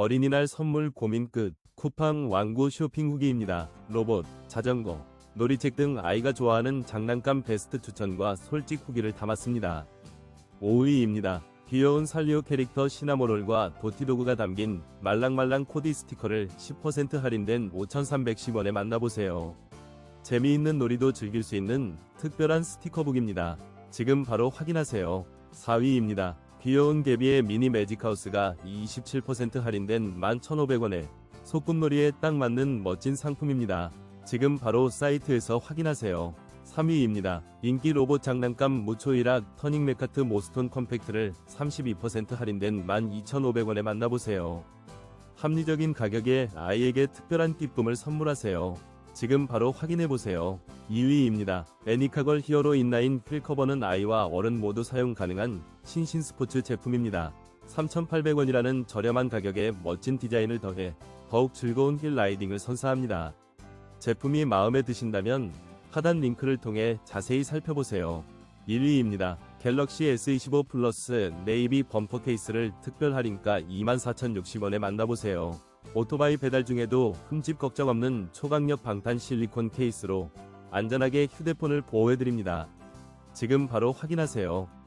어린이날 선물 고민 끝. 쿠팡 왕구 쇼핑 후기입니다. 로봇, 자전거, 놀이책 등 아이가 좋아하는 장난감 베스트 추천과 솔직 후기를 담았습니다. 5위입니다. 귀여운 살리오 캐릭터 시나모롤과 도티도그가 담긴 말랑말랑 코디 스티커를 10% 할인된 5,310원에 만나보세요. 재미있는 놀이도 즐길 수 있는 특별한 스티커북입니다. 지금 바로 확인하세요. 4위입니다. 귀여운 개비의 미니 매직하우스가 27% 할인된 11,500원에 소꿉놀이에 딱 맞는 멋진 상품입니다. 지금 바로 사이트에서 확인하세요. 3위입니다. 인기 로봇 장난감 무초이락 터닝 메카트 모스톤 컴팩트를 32% 할인된 12,500원에 만나보세요. 합리적인 가격에 아이에게 특별한 기쁨을 선물하세요. 지금 바로 확인해보세요. 2위입니다. 애니카걸 히어로 인라인 휠 커버는 아이와 어른 모두 사용 가능한 신신 스포츠 제품입니다. 3,800원이라는 저렴한 가격에 멋진 디자인을 더해 더욱 즐거운 힐 라이딩을 선사합니다. 제품이 마음에 드신다면 하단 링크를 통해 자세히 살펴보세요. 1위입니다. 갤럭시 S25 플러스 네이비 범퍼 케이스를 특별 할인가 24,060원에 만나보세요. 오토바이 배달 중에도 흠집 걱정 없는 초강력 방탄 실리콘 케이스로 안전하게 휴대폰을 보호해드립니다. 지금 바로 확인하세요.